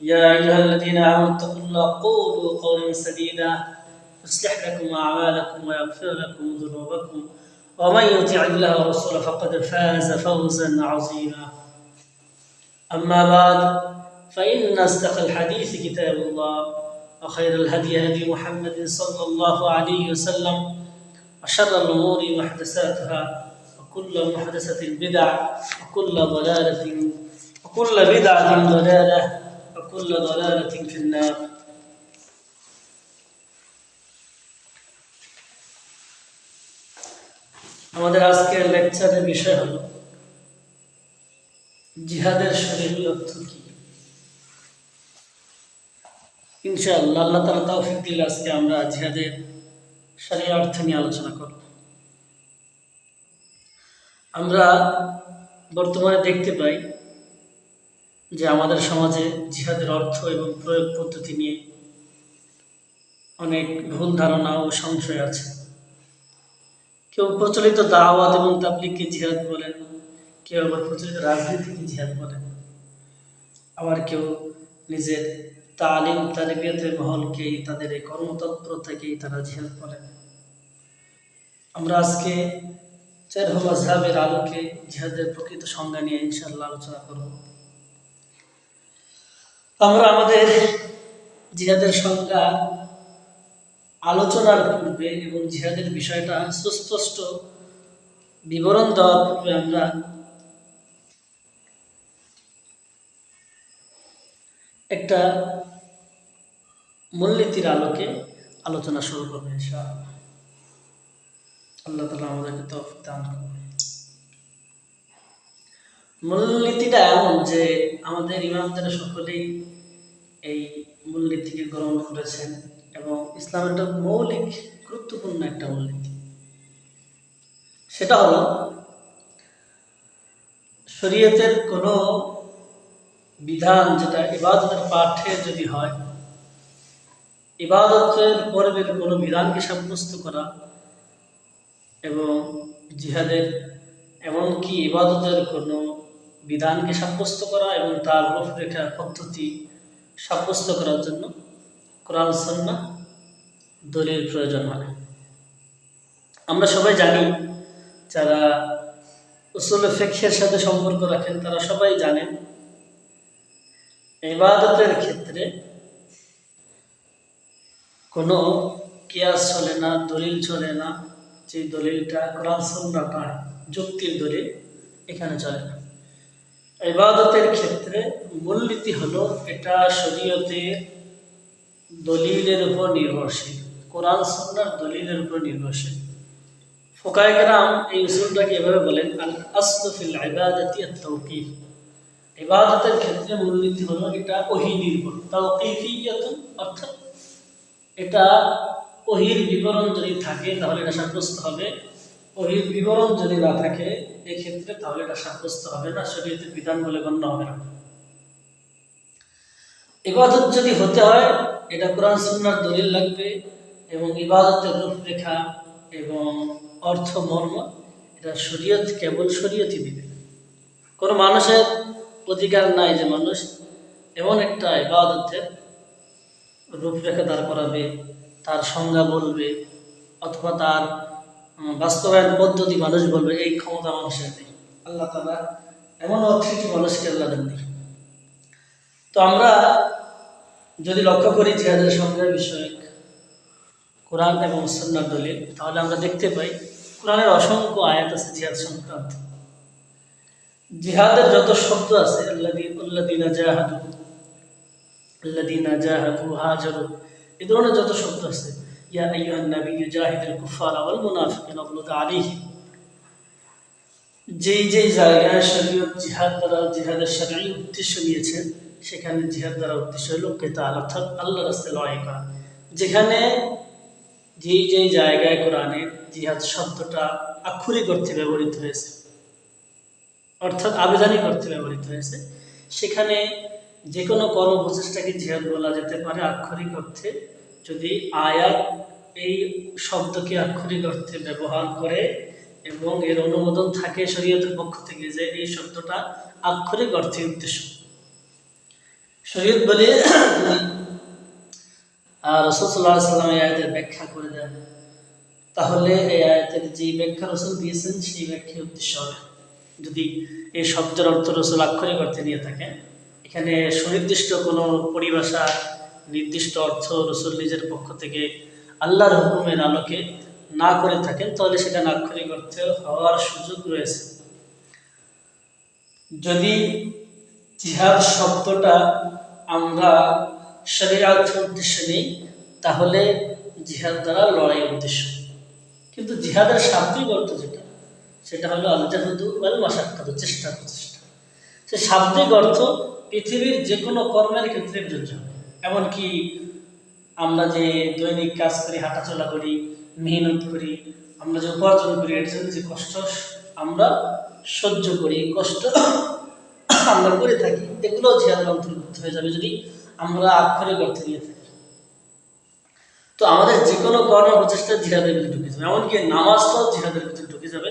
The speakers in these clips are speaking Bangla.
يا أيها الذين آمنوا اتقوا الله قولوا قولا سديدا. يصلح لكم أعمالكم ويغفر لكم ذنوبكم. ومن يطع الله ورسوله فقد فاز فوزا عظيما. أما بعد فإن أصدق الحديث كتاب الله وخير الهدي هدي محمد صلى الله عليه وسلم وشر الأمور محدثاتها وكل محدثة بدعة وكل ضلالة وكل بدعة ضلالة. وكل ضلالة في النار আমাদের আজকের লেকচারের বিষয় হলো জিহাদের শরীর অর্থ কি ইনশাআল্লাহ আল্লাহ তালা তৌফিক দিলে আজকে আমরা জিহাদের শরীর অর্থ নিয়ে আলোচনা করব আমরা বর্তমানে দেখতে পাই যে আমাদের সমাজে জিহাদের অর্থ এবং প্রয়োগ পদ্ধতি নিয়ে অনেক ভুল ধারণা ও সংশয় আছে। কেউ প্রচলিত দাওয়াত এবং তাবলিগকে জিহাদ বলেন, কেউ আবার প্রচলিত রাজনীতিকে জিহাদ বলেন। আবার কেউ নিজের তালিম তালিবিয়তের মহলকেই তাদের এই কর্মতৎপরতাকেই তারা জিহাদ বলেন। আমরা আজকে চার মাঝহাবের আলোকে জিহাদের প্রকৃত সংজ্ঞা নিয়ে ইনশাল্লাহ আলোচনা করব। আমরা আমাদের জিহাদের সংজ্ঞা আলোচনার পূর্বে এবং জিহাদের বিষয়টা সুস্পষ্ট বিবরণ দেওয়ার পূর্বে আমরা একটা মূলনীতির আলোকে আলোচনা শুরু করব, ইনশাআল্লাহ। আল্লাহ তালা আমাদেরকে তো দান করবে মূলনীতিটা এমন যে আমাদের ইমামদের সকলেই এই মূলনীতিকে গ্রহণ করেছেন এবং ইসলামের একটা মৌলিক, গুরুত্বপূর্ণ একটা মূলনীতি। সেটা হলো, শরীয়তের কোনো বিধান যেটা ইবাদতের পাঠে যদি হয়, ইবাদতের পর্বের কোনো বিধানকে সাব্যস্ত করা এবং জিহাদের এমনকি ইবাদতের কোনো বিধানকে সাব্যস্ত করা এবং তার রূপরেখা পদ্ধতি সাব্যস্ত করার জন্য কোরআন সন্না দলিল প্রয়োজন হয়। আমরা সবাই জানি, যারা উসুল ফেক্ষের সাথে সম্পর্ক রাখেন, তারা সবাই জানেন, ইবাদতের ক্ষেত্রে কোনো কেয়াস চলে না, দলিল চলে না, যে দলিলটা কোরআন সন্নাটা যুক্তির দলিল, এখানে চলে না। ইবাদতের ক্ষেত্রে মূলনীতি হলো এটা শরীয়তের দলিলের উপর নির্ভরশীল, কোরআন সন্ন্যার দলিলের উপর নির্ভরশীল। ফোকায় গ্রাম এই উসুলটাকে এভাবে বলেন, আল আসলফিল ইবাদতি তৌকিফ ক্ষেত্রে মূলনীতি হলো এটা ওহি নির্ভর তৌকিফিয়ত অর্থাৎ এটা ওহির বিবরণ যদি থাকে তাহলে এটা সাব্যস্ত হবে ওহির বিবরণ যদি না থাকে, এক্ষেত্রে তাহলে এটা সাব্যস্ত হবে না, শরীয়তের বিধান বলে গণ্য হবে না। ইবাদত যদি হতে হয়, এটা কোরআন সুন্নার দলিল লাগবে এবং ইবাদতের রূপরেখা এবং অর্থ মর্ম, এটা শরীয়ত, কেবল শরীয়তই দিবে। কোনো মানুষের অধিকার নাই যে মানুষ এমন একটা ইবাদতের রূপরেখা দাঁড় করাবে, তার সংজ্ঞা বলবে, অথবা তার বাস্তবায়ন পদ্ধতি মানুষ বলবে, এই ক্ষমতা মানুষের নেই। আল্লাহ তালা এমন অথরিটি মানুষকে আল্লাহ দেননি। তো আমরা যদি লক্ষ্য করি জিহাদের সংজ্ঞা বিষয়ক কোরআন এবং সন্ন্যার দলিল, তাহলে আমরা দেখতে পাই কোরআনের অসংখ্য আয়াত আছে জিহাদ সংক্রান্ত। জিহাদের যত শব্দ আছে আল্লাদিনা জাহাদু আল্লাদিনা ধরনের যত শব্দ আছে সেখানে জিহাদ দ্বারা উদ্দেশ্য অর্থাৎ আল্লাহ রাস্তায় লড়াই করা। যেখানে যেই জায়গায় কোরআনে জিহাদ শব্দটা আক্ষরিক অর্থে ব্যবহৃত হয়েছে, অর্থাৎ অর্থে ব্যবহৃত হয়েছে, সেখানে যে কোনো কর্ম প্রচেষ্টাকে জিহাদ বলা যেতে পারে আক্ষরিক অর্থে যদি আয়াত এই শব্দকে আক্ষরিক অর্থে ব্যবহার করে এবং এর অনুমোদন থাকে শরীয়তের পক্ষ থেকে যে এই শব্দটা আক্ষরিক অর্থে উদ্দেশ্য। শরীয়ত বলে রসুল্লাহ সাল্লাম এই আয়াতের ব্যাখ্যা করে দেন। তাহলে এই আয়াতের যে ব্যাখ্যা রসুল দিয়েছেন, সেই ব্যাখ্যা উদ্দেশ্য হবে যদি এই শব্দের অর্থ রসুল আক্ষরিক অর্থে নিয়ে থাকে এখানে সুনির্দিষ্ট কোনো পরিভাষা নির্দিষ্ট অর্থ রসুল নিজের পক্ষ থেকে আল্লাহর হুকুমের আলোকে না করে থাকেন, তাহলে সেটা আক্ষরিক অর্থে হওয়ার সুযোগ রয়েছে। যদি জিহাদ শব্দটা আমরা শরীরার্থ উদ্দেশ্য নেই, তাহলে জিহাদ দ্বারা লড়াই উদ্দেশ্য। কিন্তু জিহাদের শাব্দিক অর্থ যেটা, সেটা হলো আলজাহুদু ওয়াল মাসাক্কাত চেষ্টা প্রচেষ্টা সে শাব্দিক অর্থ পৃথিবীর যে কোনো কর্মের ক্ষেত্রে প্রযোজ্য হবে এমনকি আমরা যে দৈনিক কাজ করি, হাঁটাচলা করি, মেহনত করি, আমরা যে উপার্জন করি এর জন্য যে কষ্ট আমরা সহ্য করি কষ্ট আমরা করে থাকি। এগুলো জিহাদের অন্তর্ভুক্ত হয়ে যাবে যদি আমরা আক্ষরিক অর্থে নিয়ে থাকি। তো আমাদের যে কোনো কর্ম প্রচেষ্টা জিহাদের ভিতরে ঢুকে যাবে। এমনকি নামাজটাও জিহাদের ভিতরে ঢুকে যাবে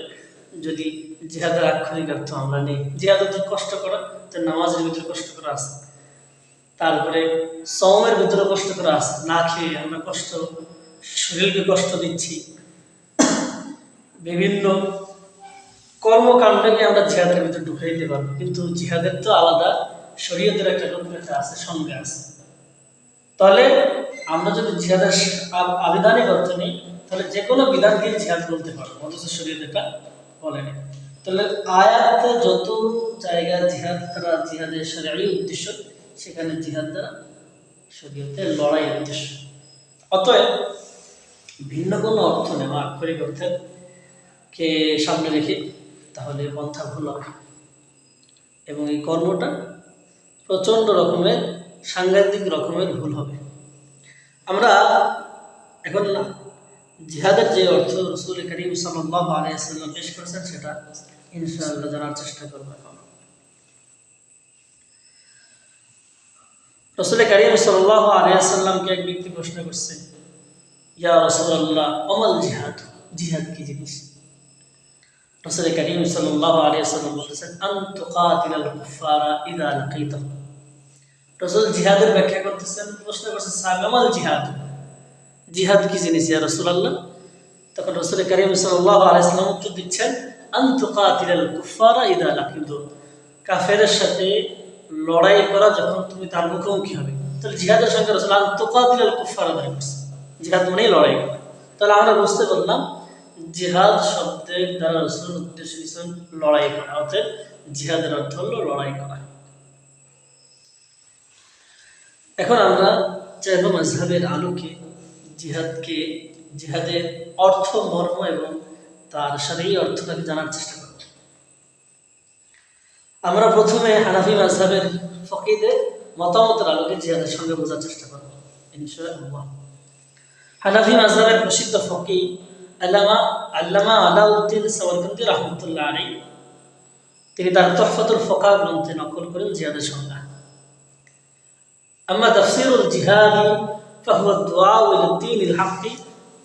যদি জিহাদের আক্ষরিক অর্থ আমরা নেই। জিহাদ অর্থ কষ্ট করা, তো নামাজের ভিতরে কষ্ট করা আছে। তারপরে সমের ভিতরে কষ্ট করা আছে না খেয়ে আমরা কষ্ট, শরীরকে কষ্ট দিচ্ছি। বিভিন্ন কর্মকাণ্ডকে আমরা জিহাদের ভিতরে ঢুকাই দিতে পারব, কিন্তু জিহাদের তো আলাদা, শরীয়তের একটা রূপরেখা আছে, সঙ্গে আছে। তাহলে আমরা যদি জিহাদের আবিধানিক অর্থ নেই, তাহলে যে কোনো বিধান দিয়ে জিহাদ বলতে পারব, অথচ শরীয়ত এটা বলেনি। তাহলে আয়াতে যত জায়গায় জিহাদ দ্বারা জিহাদের শরীরই উদ্দেশ্য সেখানে জিহাদ দ্বারা শরীয়তের লড়াই উদ্দেশ্য। অতএব ভিন্ন কোনো অর্থ নেওয়া আক্ষরিক অর্থের কে সামনে রেখে, তাহলে পন্থা ভুল হবে। এবং এই কর্মটা প্রচণ্ড রকমের, সাংঘাতিক রকমের ভুল হবে। আমরা এখন না, জিহাদের যে অর্থ রসুল করিম সাল্লাহ আলিয়াল্লাম পেশ করেছেন, সেটা ইনশাআল্লাহ জানার চেষ্টা করব এখন। রসুল করিম সাল্লাহ আলিয়াল্লামকে এক ব্যক্তি প্রশ্ন করছে, ইয়া রসুল্লাহ অমল জিহাদ? জিহাদ কি জিনিস? রসুল করিম সাল্লাহ আলিয়াল্লাম বলতেছেন আন্তকাতিল কুফারা ইদা লাকিতাহু। রসুল জিহাদের ব্যাখ্যা করতেছেন, প্রশ্ন করছেন সাগামাল জিহাদ? জিহাদ কি জিনিস, ইয়া রসুলাল্লাহ? তখন রসুল করিম সাল্লাহ আলাইসালাম উত্তর দিচ্ছেন আন্তকাতিল কুফারা ইদা লাকিদু কাফেরের সাথে লড়াই করা যখন তুমি তার মুখোমুখি হবে, তাহলে জিহাদের সঙ্গে রসুল আন্তকাতিল কুফারা দাঁড়িয়ে করছে। জিহাদ মানেই লড়াই। করা তাহলে আমরা বুঝতে পারলাম, জিহাদ শব্দের দ্বারা রসুল উদ্দেশ্য নিয়েছেন লড়াই করা অর্থাৎ জিহাদের অর্থ হলো লড়াই করা। এখন আমরা চাইব mazhabের আলোকে জিহাদকে, জিহাদের অর্থ, মর্ম এবং তার শারীরিক অর্থটাকে জানার চেষ্টা করব আমরা প্রথমে হানাফি mazhabের ফকিদের মতামতের আলোকে জিহাদের সঙ্গে বোঝার চেষ্টা করব ইনশাআল্লাহ হানাফি mazhabের প্রসিদ্ধ ফকি আল্লামা আল্লামা আলাউদ্দিন সাওয়ারকান্দি রহমতুল্লাহ আলী তিনি তার তহফতুল ফকা গ্রন্থে নকল করেন জিহাদের সংজ্ঞা أما تفسير الجهاد فهو الدعاء إلى الدين الحق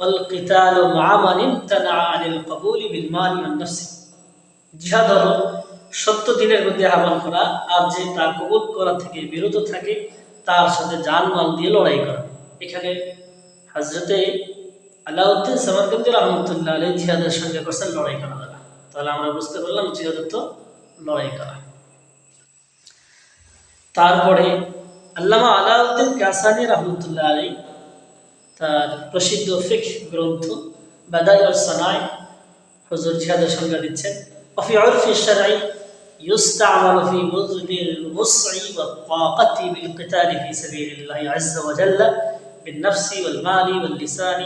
والقتال مع من امتنع عن القبول بالمال والنفس জিহাদ হলো সত্য দিনের প্রতি আহ্বান করা আর যে তা কবুল করা থেকে বিরত থাকে তার সাথে জানমাল দিয়ে লড়াই করা এখানে হাজরতে আলাউদ্দিন সামারকান্দি রহমতুল্লাহ আলী জিহাদের সঙ্গে করছেন লড়াই করা দ্বারা তাহলে আমরা বুঝতে পারলাম জিহাদের তো লড়াই করা তারপরে আল্লামা আলাউদ্দিন কাসানি রহমতুল্লাহ আলী তার প্রসিদ্ধ ফিক গ্রন্থ বাদাই ও সানাই হুজুর জিহাদের সংজ্ঞা দিচ্ছেন وفي عرف الشرع يستعمل في بذل الوسع والطاقة بالقتال في سبيل الله عز وجل بالنفس والمال واللسان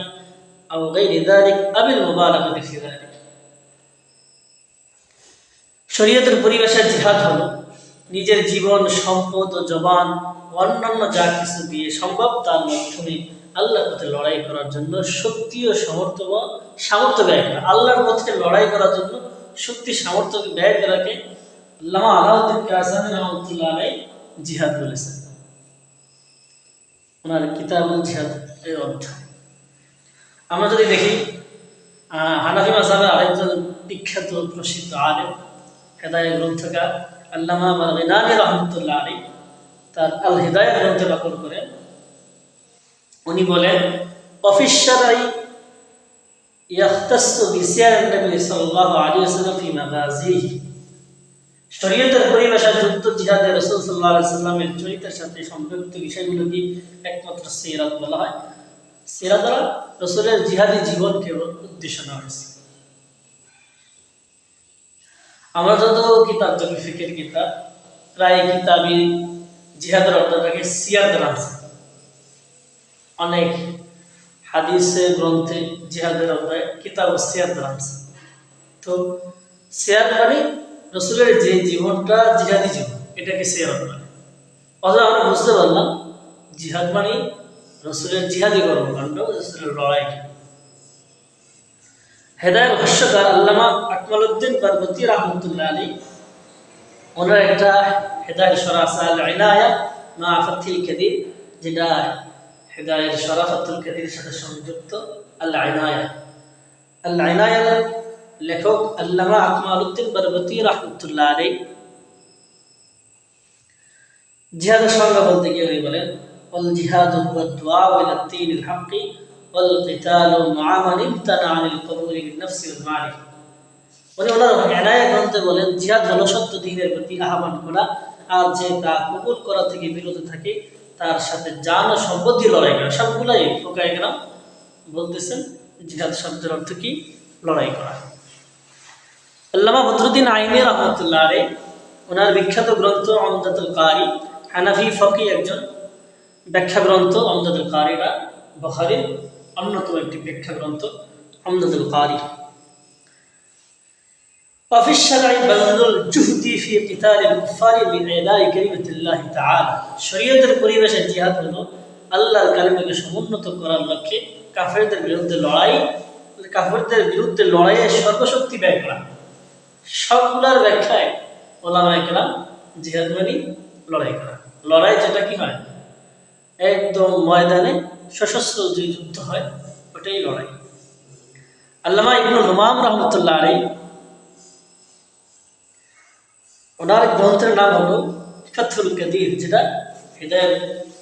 أو غير ذلك أو المبالغة في ذلك শরীয়তের পরিবেশের জিহাদ হলো নিজের জীবন সম্পদ ও জবান ও অন্যান্য যা কিছু দিয়ে সম্ভব তার মাধ্যমে আল্লাহর পথে লড়াই করার জন্য শক্তি ও সামর্থ্য বা সামর্থ্য ব্যয় করা আল্লাহর পথে লড়াই করার জন্য শক্তি সামর্থ্য ব্যয় করাকে আল্লামা আলাউদ্দিন কাসান রহমতুল্লাহ আলাই জিহাদ বলেছেন। ওনার কিতাবুল জিহাদ এর অধ্যায় আমরা যদি দেখি হানাফি মাসাবের আরেকজন বিখ্যাত প্রসিদ্ধ আলেম হেদায় গ্রন্থকার আল্লামা মারগিনানি রহমতুল্লাহ আলী তার আল হেদায় গ্রন্থে নকল করেন উনি বলেন অফিসারাই ইয়াখতাসু বিসিয়ার নবী সাল্লাল্লাহু আলাইহি ওয়াসাল্লাম ফি মাগাজিহি শরীয়তের পরিভাষা যুদ্ধ জিহাদে রাসূল আলাইহি সাল্লামের চরিত্রের সাথে সম্পৃক্ত বিষয়গুলো কি? একমাত্র সিরাত বলা হয়। সিরাত দ্বারা রাসূলের জিহাদি জীবনকে উদ্দেশ্য নেওয়া হয়েছে। আমরা যত কিতাব, যত ফিকের কিতাব প্রায় কিতাবই জিহাদের অর্থটাকে সিয়ার দ্বারা আছে। অনেক হাদিসে, গ্রন্থে জিহাদের অধ্যায় কিতাব সিয়ার দ্বারা আছে। তো শেয়ার মানে রসুলের যে জীবনটা জিহাদি জীবন, এটাকে শেয়ার মানে অথবা আমরা বুঝতে পারলাম, জিহাদ মানে রসুলের জিহাদি কর্মকাণ্ড, রসুলের লড়াই। হেদায় ভাষ্যকার আল্লামা আকমালউদ্দিন পার্বতী রহমতুল্লাহ আলী ওনার একটা হেদায় সরাসা আল ইনায়া মা ফাতিল কেদির, যেটা হেদায়ের সরাফাতুল কেদির সাথে সংযুক্ত, আল ইনায়া। আল ইনায়ার লেখক আল্লামা আকমালুদ্দিন বরবতি রহমতুল্লাহ আলী জিহাদের সংজ্ঞা বলতে গিয়ে উনি বলেন অল জিহাদ কিতাল নফসি উনি ওনার গ্রন্থে বলেন, জিহাদ হলো সত্য প্রতি আহ্বান করা আর যে তা কবুল করা থেকে বিরত থাকে, তার সাথে জান ও সম্পত্তি লড়াই করা। সবগুলাই ফোকায় গেলাম বলতেছেন, জিহাদ শব্দের অর্থ কি? লড়াই করা। আল্লামা বদরুদ্দিন আইনি রহমতুল্লাহ আলী ওনার বিখ্যাত গ্রন্থ আমদাতুল কারি হানাফি ফকি একজন ব্যাখ্যা গ্রন্থ আমদাদুল কারিরা বখারির অন্যতম একটি ব্যাখ্যা গ্রন্থ আমদাদুল কারি وفي الشرع بذل الجهد في قتال الكفار لإعلاء كلمة الله تعالى শরীয়তের পরিবেশে জিহাদ হলো আল্লাহর কালিমাকে সমুন্নত করার লক্ষ্যে কাফেরদের বিরুদ্ধে লড়াই কাফেরদের বিরুদ্ধে লড়াইয়ে সর্বশক্তি ব্যয় করা সবগুলার ব্যাখ্যায় ওলামায় কেরাম জিহাদ মানে লড়াই করা। লড়াই যেটা কি হয়? একদম ময়দানে সশস্ত্র যে যুদ্ধ হয়, ওটাই লড়াই। আল্লামা ইবনুল হুমাম রহমতুল্লাহ আলী ওনার গ্রন্থের নাম হলো ফথুল কাদির, যেটা এটা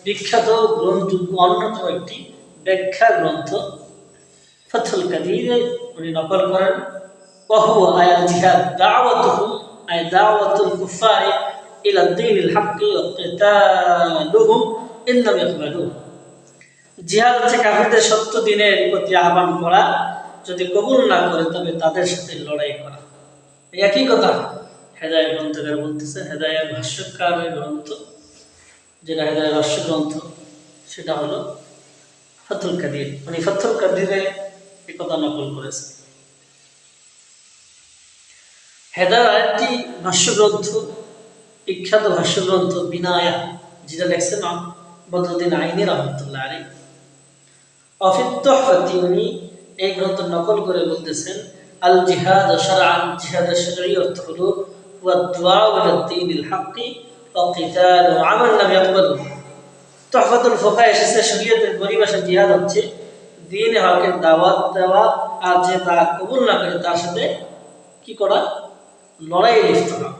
বিখ্যাত গ্রন্থ অন্যতম একটি ব্যাখ্যা গ্রন্থ। ফথুল কাদির উনি নকল করেন। وهو آية الجهاد دعوتهم أي دعوة الكفار إلى الدين الحق وقتالهم إن لم يقبلوه জিহাদ হচ্ছে কাফিরদের সত্য দিনের প্রতি আহ্বান করা যদি কবুল না করে তবে তাদের সাথে লড়াই করা এই একই কথা হেদায় গ্রন্থকার বলতেছে হেদায়ের ভাষ্যকারের গ্রন্থ যেটা হেদায়ের ভাষ্য গ্রন্থ সেটা হলো ফতুল কাদির উনি ফতুল কাদিরে এই কথা নকল করেছে হেদার আরেকটি ভাষ্যগ্রন্থ, বিখ্যাত ভাষ্যগ্রন্থ বিনায়া, যেটা লেখছেন বদরুদ্দিন আইনি রহমতুল্লাহ আলী অফিত্তহফতি উনি এই গ্রন্থ নকল করে বলতেছেন আল জিহাদ শারআন, জিহাদের শারঈ অর্থ হলো ওয়া দুআ ইলা দ্বীনিল হাক্কি, ওয়া কিতালু আমাল লাম ইয়াকবালু। তহফাতুল ফোকা এসেছে, শরীয়তের পরিভাষা জিহাদ হচ্ছে দিন হকের দাওয়াত দেওয়া, আর যে তা কবুল না করে তার সাথে কি করা? লড়াই লিপ্ত হওয়া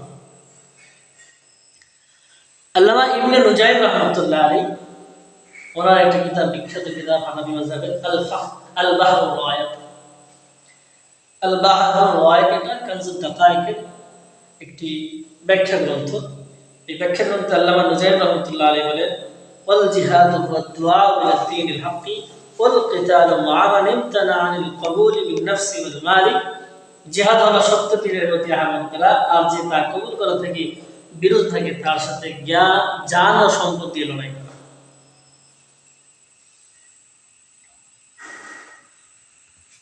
আল্লামা ইবনে নুজাইম রহমতুল্লাহ আলী ওনার একটা কিতাব বিখ্যাত কিতাব হানাবি মাযহাবের আল ফাহ আল বাহর রায়াত আল বাহর রায়াত এটা কানজুদ দাকায়েকের একটি ব্যাখ্যা গ্রন্থ এই ব্যাখ্যা গ্রন্থে আল্লামা নুজাইম রহমতুল্লাহ আলী বলেন والجهاد هو الدعاء إلى الدين الحق والقتال مع من امتنع عن القبول بالنفس والمال জিহাদ হলো সত্য পীরের প্রতি আহ্বান করা, আর যে তা কবুল করা থেকে বিরোধ থাকে, তার সাথে জ্ঞান জান ও সম্পত্তি এলো লড়াই